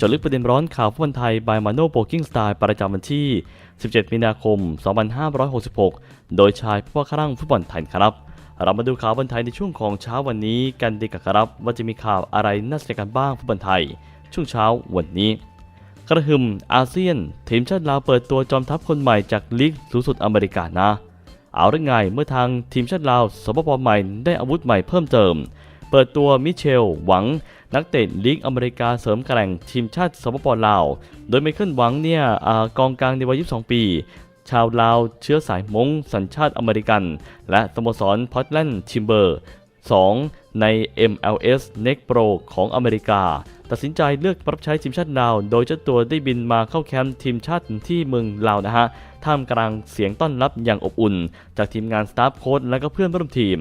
จาะลึกประเด็นร้อนข่าวฟุตบอลไทยบายมาโนโปกิ้งสไตล์ประจำวันที่ 17 มีนาคม 2566 โดยชายผู้ว่าครั่งฟุตบอลไทยครับ เรามาดูข่าวบอลไทยในช่วงของเช้าวันนี้กันดีกว่าครับ ว่าจะมีข่าวอะไรน่าสนใจกันบ้างฟุตบอลไทย ช่วงเช้าวันนี้ กระหึ่มอาเซียน ทีมชาติลาวเปิดตัวจอมทัพคนใหม่จากลีกสูงสุดอเมริกานะเอาได้ไงเมื่อทางทีมชาติลาวสปปใหม่ได้อาวุธใหม่เพิ่มเติม เปิดตัวมิเชลหวัง นักเตะลีกอเมริกาเสริมแกร่งทีมชาติสปปลาว โดยไมเคิลหวังเนี่ยอกองกลางในวัย 22 ปี ชาวลาวเชื้อสายมงสัญชาติอเมริกัน และสโมสรพอตแลนด์ทิมเบอร์ 2 ใน MLS Next Pro ของอเมริกา ตัดสินใจเลือกรับใช้ทีมชาติลาว โดยเจ้าตัวได้บินมาเข้าแคมป์ทีมชาติที่เมืองลาวนะฮะ ท่ามกลางเสียงต้อนรับอย่างอบอุ่น จากทีมงานสตาฟโค้ชและก็เพื่อนร่วมทีม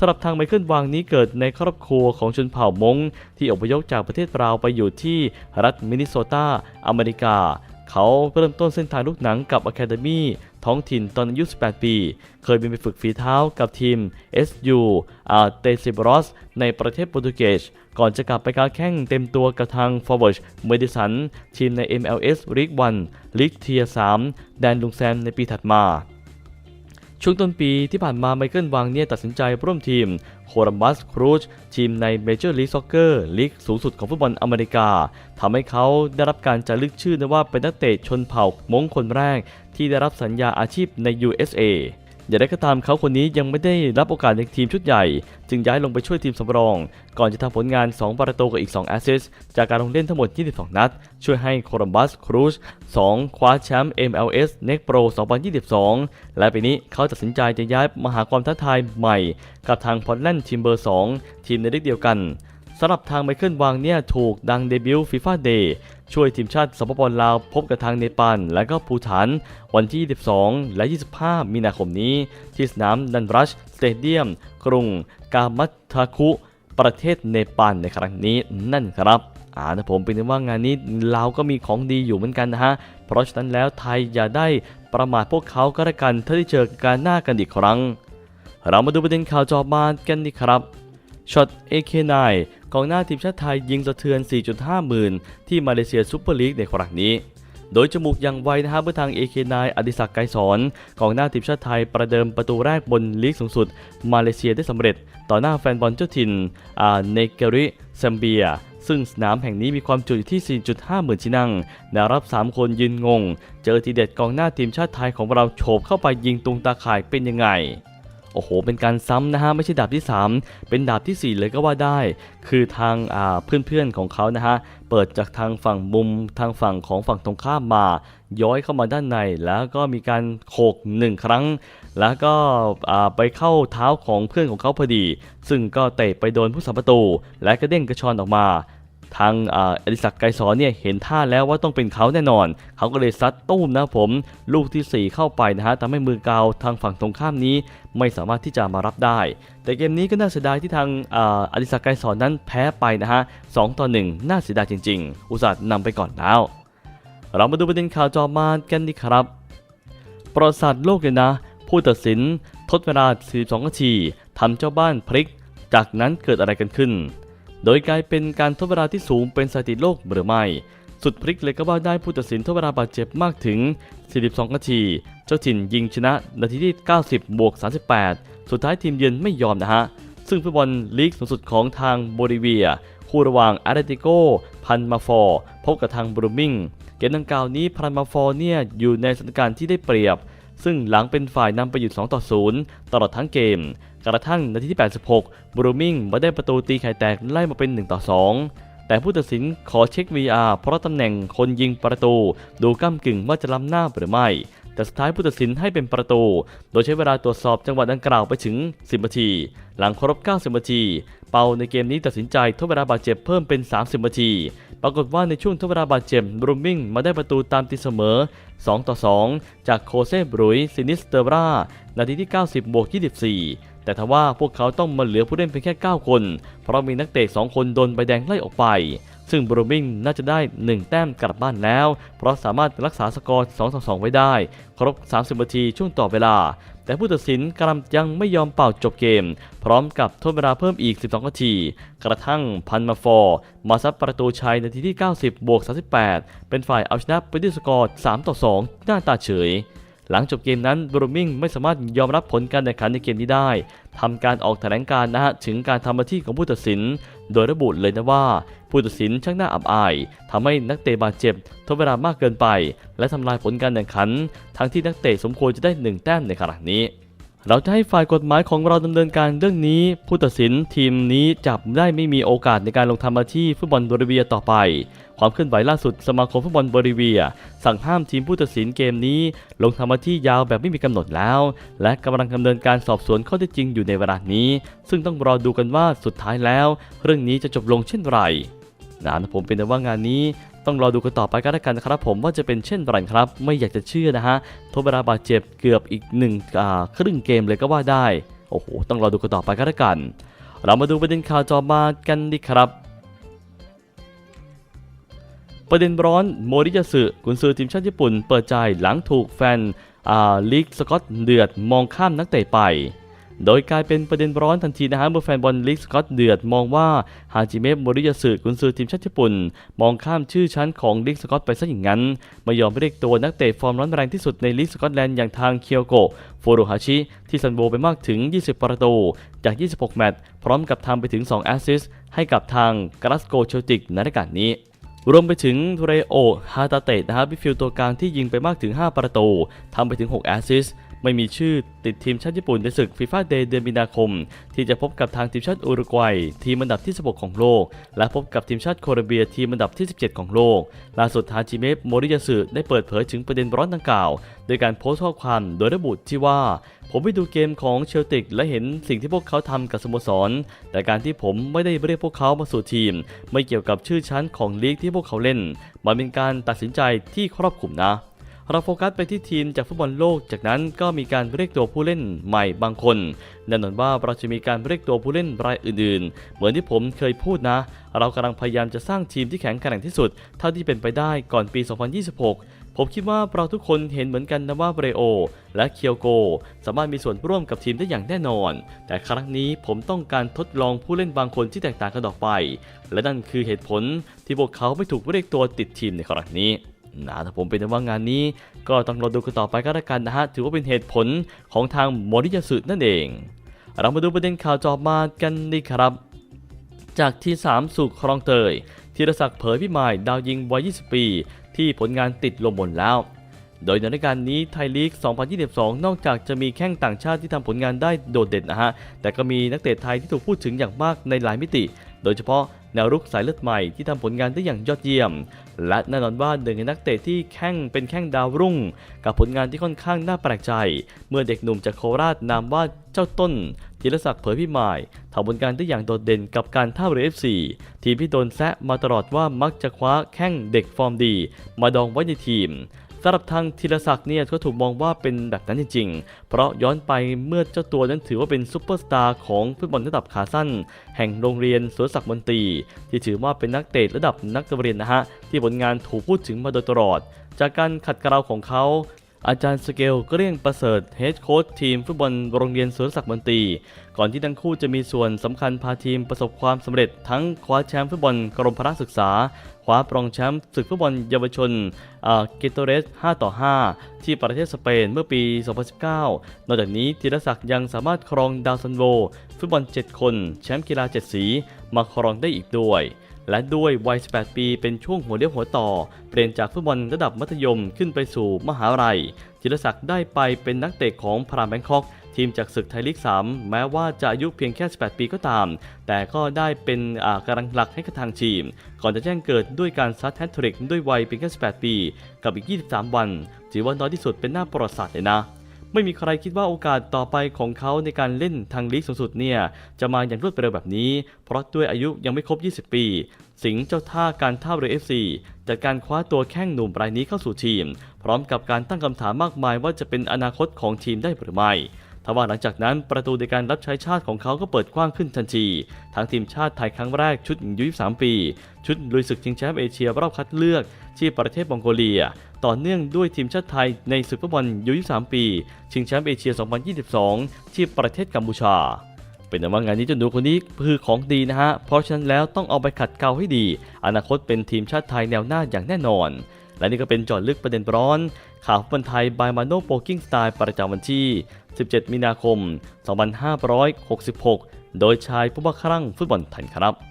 สำหรับทางไมเคิลวางนี้เกิดในครอบครัวของชนเผ่ามงที่อพยพจากประเทศลาวไปอยู่ที่รัฐมินนิโซตา อเมริกา เขาเริ่มต้นเส้นทางลูกหนังกับ Academy ท้องถิ่นตอนอายุ 18 ปี เคยบินไปฝึกฝีเท้ากับทีม SU อาเตซิบรอส ในประเทศโปรตุเกส ก่อนจะกลับไปการแข่งเต็มตัวกับทาง Forward m e d i s o n ทีมใน MLS League 1 League Tier 3 แดนลุงแซมในปีถัดมา ช่วงต้นปีที่ผ่านมาไมเคิลวังเนี่ยตัดสินใจร่วมทีมโคลัมบัสครูชทีมในเมเจอร์ลีกซ็อกเกอร์ลีกสูงสุดของฟุตบอลอเมริกาทำให้เขาได้รับการจารึกชื่อนะว่าเป็นนักเตะชนเผ่ามงคนแรกที่ได้รับสัญญาอาชีพใน USA อย่างไรก็ตามเขาคนนี้ยังไม่ได้รับโอกาสในทีมชุดใหญ่ จึงย้ายลงไปช่วยทีมสำรอง ก่อนจะทำผลงาน 2 ประตูกับอีก 2 แอสซิสจากการลงเล่นทั้งหมด 22 นัด ช่วยให้โคลัมบัสครูช2คว้าแชมป์ MLS Next Pro 2022 และปีนี้เขาตัดสินใจจะย้ายมาหาความท้าทายใหม่ กับทางพอร์ตแลนด์ทีมเบอร์ 2 ทีมในลีกเดียวกัน สำหรับทางไมเคิลวางเนี่ยถูกดังเดบิวต์ฟีฟ่าเดย์ช่วยทีมชาติสปปลาวพบกับทางเนปาลและก็ภูฐาน วันที่22และ 25 มีนาคมนี้ ที่สนามดันรัชสเตเดียม กรุง กามัตทาคุ ประเทศเนปาลในครั้งนี้นั่นครับอ่านะผมเป็นว่างานนี้ลาวก็มีของดีอยู่เหมือนกันนะฮะ เพราะฉะนั้นแล้วไทยอย่าได้ประมาทพวกเขาก็แล้วกันถ้าได้เจอการหน้ากันอีกครั้ง เรามาดูประเด็นข่าวจอบานกันดีครับช็อต AK9 กองหน้าทีมชาติไทยยิงสะเทือน 4.5 หมื่น ที่มาเลเซียซูเปอร์ลีกในครั้งนี้ โดยจมูกอย่างไวนะฮะเมื่อทาง AK9 อดิศักดิ์ไกรสอนกองหน้าทีมชาติไทยประเดิมประตูแรกบนลีกสูงสุด มาเลเซียได้สำเร็จ ต่อหน้าแฟนบอลเจ้าถิ่นอาเนเกริแซมเบียซึ่งสนามแห่งนี้มีความจุอยู่ที่ 4.5 หมื่นที่นั่งนวรับ 3 คนยืนงง เจอทีเด็ดกองหน้าทีมชาติไทยของเราโฉบเข้าไปยิงตุงตาข่ายเป็นยังไง อ้โห เป็นการซ้ำนะฮะไม่ใช่ดาบที่ 3 เป็นดาบทีสี่ 4 เลยก็ว่าได้ คือทางเพื่อนๆของเขานะฮะเปิดจากทางฝั่งมุมทางฝั่งของฝั่งตรงข้ามมา ย้อยเข้ามาด้านในแล้วก็มีการโขกหนึ่งครั้ง แล้วก็ไปเข้าเท้าของเพื่อนของเขาพอดี ซึ่งก็เตะไปโดนผู้สัมประตู และก็เด้งกระชอนออกมา ทางอ่าอดิศักดิ์ไกรสอนเนี่ยเห็นท่าแล้วว่าต้องเป็นเขาแน่นอน เขาก็เลยซัดตุ้มนะผม ลูกทีสี่ 4 เข้าไปนะฮะทำให้มือกาวทางฝั่งตรงข้ามนี้ ไม่สามารถที่จะมารับได้ แต่เกมนี้ก็น่าเสียดายที่ทางออดิศักดิ์ไกรสอนนั้นแพ้ไปนะฮะสต่อ1น่าเสียดายจริง ๆ อุตส่าห์นำไปก่อนแล้ว เรามาดูประเด็นข่าวจอมานกันดีครับ ประวัติศาสตร์โลกเลยนะ ผู้ตัดสินทดเวลา 42 นาทีทำเจ้าบ้านพลิก จากนั้นเกิดอะไรกันขึ้น โดยกลายเป็นการทดเวลาที่สูงเป็นสถิติโลกหรือไม่ สุดพลิกเลยก็ว่าได้ผู้ตัดสินทดเวลาบาดเจ็บมากถึง 42 นาที เจ้าถิ่นยิงชนะนาทีที่ 90 บวก 38 สุดท้ายทีมเยือนไม่ยอมนะฮะ ซึ่งฟุตบอลลีกสูงสุดของทางโบลิเวีย คู่ระหว่างอาร์เตติโกพันมาฟอร์พบกับทางบรูมิงเกมดังกล่าวนี้พันมาฟอร์เนี่ยอยู่ในสถานการณ์ที่ได้เปรียบ ซึ่งหลังเป็นฝ่ายนำไปอยู่ 2 ต่อ 0 ตลอดทั้งเกม กระทั่งนาทีที่ 86 บรูมิงมาได้ประตูตีไข่แตกไล่มาเป็น 1 ต่อ 2 แต่ผู้ตัดสินขอเช็ค VR เพราะตำแหน่งคนยิงประตู ดูก้ากึ่งว่าจะล้ำหน้าหรือไม่ แต่สุดท้ายผู้ตัดสินให้เป็นประตู โดยใช้เวลาตรวจสอบจังหวะดังกล่าวไปถึง 10 นาที หลังครบ 90 นาที เปาในเกมนี้ตัดสินใจทดเวลาบาดเจ็บเพิ่มเป็น 30 นาที ปรากฏว่าในช่วงทดเวลาบาดเจ็บบรูมิงมาได้ประตูตามตีเสมอ 2 ต่อ 2 จากโคเซบรุยซินิสเตอรานาทีที่ 90บวก24แต่ทว่าพวกเขาต้องมาเหลือผู้เล่นเพียงแค่ 9 คน เพราะมีนักเตะ 2 คนโดนใบแดงไล่ออกไป ซึ่งบรูมิงน่าจะได้ 1 แต้มกลับบ้านแล้ว เพราะสามารถรักษาสกอร์2ต่อ2ไว้ได้ ครบ 30 นาทีช่วงต่อเวลา แต่ผู้ตัดสินกลับยังไม่ยอมเป่าจบเกม พร้อมกับทดเวลาเพิ่มอีก 12 นาที กระทั่งพันมาฟอร์มาซัดประตูชัยนาทีที่ 90 บวก 38 เป็นฝ่ายเอาชนะไปด้วยสกอร์3ต่อ2หน้าตาเฉยหลังจบเกมนั้นบรูมิงไม่สามารถยอมรับผลการแข่งขันในเกมนี้ได้ทำการออกแถลงการณ์นะฮะถึงการทำหน้าที่ของผู้ตัดสิน โดยระบุเลยนะว่า ผู้ตัดสินช่างน่าอับอายทำให้นักเตะบาดเจ็บทดเวลามากเกินไป และทำลายผลการแข่งขัน ทั้งที่นักเตะสมควรจะได้หนึ่งแต้มในขณะนี้ เราจะให้ฝ่ายกฎหมายของเราดำเนินการเรื่องนี้ ผู้ตัดสินทีมนี้จับได้ไม่มีโอกาสในการลงทำหน้าที่ฟุตบอลโบลิเวียต่อไป ความเคลื่อนไหวล่าสุดสมาคมฟุตบอลโบลิเวีย สั่งห้ามทีมผู้ตัดสินเกมนี้ ลงทำหน้าที่ยาวแบบไม่มีกำหนดแล้ว และกำลังดำเนินการสอบสวนข้อเท็จจริงอยู่ในเวลานี้ ซึ่งต้องรอดูกันว่าสุดท้ายแล้ว เรื่องนี้จะจบลงเช่นไร นะผมเป็นแต่ว่างานนี้ต้องรอดูกันต่อไปก็แล้วกันนะครับผมว่าจะเป็นเช่นไรครับ ไม่อยากจะเชื่อนะฮะทดเวลาบาดเจ็บเกือบอีกหนึ่งครึ่งเกมเลยก็ว่าได้ โอ้โห ต้องรอดูกันต่อไปก็แล้วกัน เรามาดูประเด็นข่าวจอมากันดีครับประเด็นร้อนโมริยาสึกุนซือทีมชาติญี่ปุ่น เปิดใจหลังถูกแฟนลีกสกอตเดือดมองข้ามนักเตะไป โดยกลายเป็นประเด็นร้อนทันทีนะฮะเมื่อแฟนบอลลีกสกอตเดือดมองว่าฮาจิเมะโมริยาสึกุนซือทีมชาติญี่ปุ่น มองข้ามชื่อชั้นของลีกสกอตไปซะอย่างนั้น ไม่ยอมเรียกตัวนักเตะฟอร์มร้อนแรงที่สุดในลีกสกอตแลนด์อย่างทางเคียวโกะโฟโรฮาชิที่ซันโบไปมากถึง 20 ประตู จาก 26 แมตช์พร้อมกับทำไปถึง 2 แอสซิสต์ให้กับทางกราสโกเชลติกในรายการนี้รวมไปถึงทูเรโอฮาตาเตะนะครับมิฟิลตัวกลางที่ยิงไปมากถึง 5 ประตูทำไปถึง 6 แอสซิสต์ ไม่มีชื่อติดทีมชาติญี่ปุ่นในศึกฟีฟ่าเดย์เดือนมีนาคม ที่จะพบกับทางทีมชาติอุรุกวัย ทีมอันดับที่ 16 ของโลก และพบกับทีมชาติโคลอมเบียทีมอันดับที่ 17 ของโลก ล่าสุดฮาจิเมะโมริยาสึได้เปิดเผยถึงประเด็นร้อนดังกล่าวโดยการโพสต์ข้อความโดยระบุที่ว่าผมไปดูเกมของเชลติกและเห็นสิ่งที่พวกเขาทำกับสโมสร แต่การที่ผมไม่ได้เรียกพวกเขามาสู่ทีม ไม่เกี่ยวกับชื่อชั้นของลีกที่พวกเขาเล่น มันเป็นการตัดสินใจที่ครอบคลุมนะ เราโฟกัสไปที่ทีมจากฟุตบอลโลก จากนั้นก็มีการเรียกตัวผู้เล่นใหม่บางคนแน่นอนว่าเราจะมีการเรียกตัวผู้เล่นรายอื่นๆ เหมือนที่ผมเคยพูดนะ เรากำลังพยายามจะสร้างทีมที่แข็งแกร่งที่สุด เท่าที่เป็นไปได้ก่อนปี 2026 ผมคิดว่าเราทุกคนเห็นเหมือนกันนะว่าเบรโอ และเคียวโก สามารถมีส่วนร่วมกับทีมได้อย่างแน่นอน แต่ครั้งนี้ผมต้องการทดลองผู้เล่นบางคนที่แตกต่างกันออกไป และนั่นคือเหตุผลที่พวกเขาไม่ถูกเรียกตัวติดทีมในครั้งนี้ นะถ้าผมเป็นว่างานนี้ ก็ต้องรอดูกันต่อไปก็แล้วกันนะฮะ ถือว่าเป็นเหตุผลของทางโมริยาสึนั่นเอง เรามาดูประเด็นข่าวจอบมากันดีครับ จากที่ 3 สู่ครองเตยธีรศักดิ์เผยพี่หมายดาวยิงวัย 20 ปี ที่ผลงานติดลมบนแล้ว โดยในรายการนี้ไทยลีก 2022 นอกจากจะมีแข้งต่างชาติที่ทำผลงานได้โดดเด่นนะฮะ แต่ก็มีนักเตะไทยที่ถูกพูดถึงอย่างมากในหลายมิติ โดยเฉพาะ แนวรุกสายเลือดใหม่ที่ทำผลงานได้อย่างยอดเยี่ยม และแน่นอนว่าหนึ่งในนักเตะที่แข้งเป็นแข้งดาวรุ่ง กับผลงานที่ค่อนข้างน่าแปลกใจ เมื่อเด็กหนุ่มจากโคราชนามว่าเจ้าต้นธีรศักดิ์เผยพี่หมายทำผลงานได้อย่างโดดเด่นกับการท่าเรือ FC ทีมที่โดนแซะมาตลอดว่ามักจะคว้าแข้งเด็กฟอร์มดี มาดองไว้ในทีม สำหรับทางธีรศักดิ์เนี่ยก็ถูกมองว่าเป็นแบบนั้นจริงๆ เพราะย้อนไปเมื่อเจ้าตัวนั้นถือว่าเป็นซูเปอร์สตาร์ของฟุตบอลระดับขาสั้น แห่งโรงเรียนสวนศักดิ์มนตรี ที่ถือว่าเป็นนักเตะระดับนักเรียนนะฮะ ที่ผลงานถูกพูดถึงมาโดยตลอด จากการขัดเกลาของเขา อาจารย์สเกลเกลี้ยงประเสริฐเฮดโค้ชทีมฟุตบอลโรงเรียนสวนศักดิ์มนตรีก่อนที่ทั้งคู่จะมีส่วนสำคัญพาทีมประสบความสำเร็จทั้งคว้าแชมป์ฟุตบอลกรมพละศึกษา คว้าปรองแชมป์ศึกฟุตบอลเยาวชนเกโตเรส 5 ต่อ 5 ที่ประเทศสเปนเมื่อปี 2019 นอกจากนี้ธีรศักดิ์ยังสามารถครองดาวซันโว ฟุตบอล 7 คน แชมป์กีฬา 7 สี มาครองได้อีกด้วย และด้วยวัย 18 ปีเป็นช่วงหัวเลี้ยวหัวต่อ เปลี่ยนจากฟุตบอลระดับมัธยมขึ้นไปสู่มหาลัยธีรศักดิ์ได้ไปเป็นนักเตะของพารามแบงคอกทีมจากศึกไทยลีก 3 แม้ว่าจะอายุเพียงแค่ 18 ปีก็ตาม แต่ก็ได้เป็นอ่ากำลังหลักให้กับทางทีม ก่อนจะแจ้งเกิดด้วยการซัดแฮตทริกด้วยวัยเพียงแค่ 18 ปี กับอีก 23 วันถือว่าน้อยที่สุดเป็นหน้าประวัติศาสตร์เลยนะ ไม่มีใครคิดว่าโอกาสต่อไปของเขาในการเล่นทางลีกสูงสุดเนี่ยจะมาอย่างรวดเร็วแบบนี้ เพราะด้วยอายุยังไม่ครบ 20 ปี สิงห์เจ้าท่าการท่าเรือเอฟซีจัดการคว้าตัวแข้งหนุ่มรายนี้เข้าสู่ทีม พร้อมกับการตั้งคำถามมากมายว่าจะเป็นอนาคตของทีมได้หรือไม่ ทว่าหลังจากนั้นประตูในการรับใช้ชาติของเขาก็เปิดกว้างขึ้นทันที ทั้งทีมชาติไทยครั้งแรกชุดอายุ23 ปี ชุดลุยศึกชิงแชมป์เอเชียรอบคัดเลือกที่ประเทศมองโกเลีย ต่อเนื่องด้วยทีมชาติไทยในศึกฟุตบอลยู23 ปี ชิงแชมป์เอเชีย 2022 ที่ประเทศกัมพูชาเป็นแต่ว่างานนี้เจ้าหนูคนนี้คือของดีนะฮะ เพราะฉะนั้นแล้วต้องเอาไปขัดเกลาให้ดี อนาคตเป็นทีมชาติไทยแนวหน้าอย่างแน่นอน และนี่ก็เป็นจอดลึกประเด็นร้อน ข่าวฟุตบอลไทยบายมาโนโปกิ้งสไตล์ประจำวันที่ 17 มีนาคม 2566 โดยชายผู้ว่าครั่งฟุตบอลไทยครับ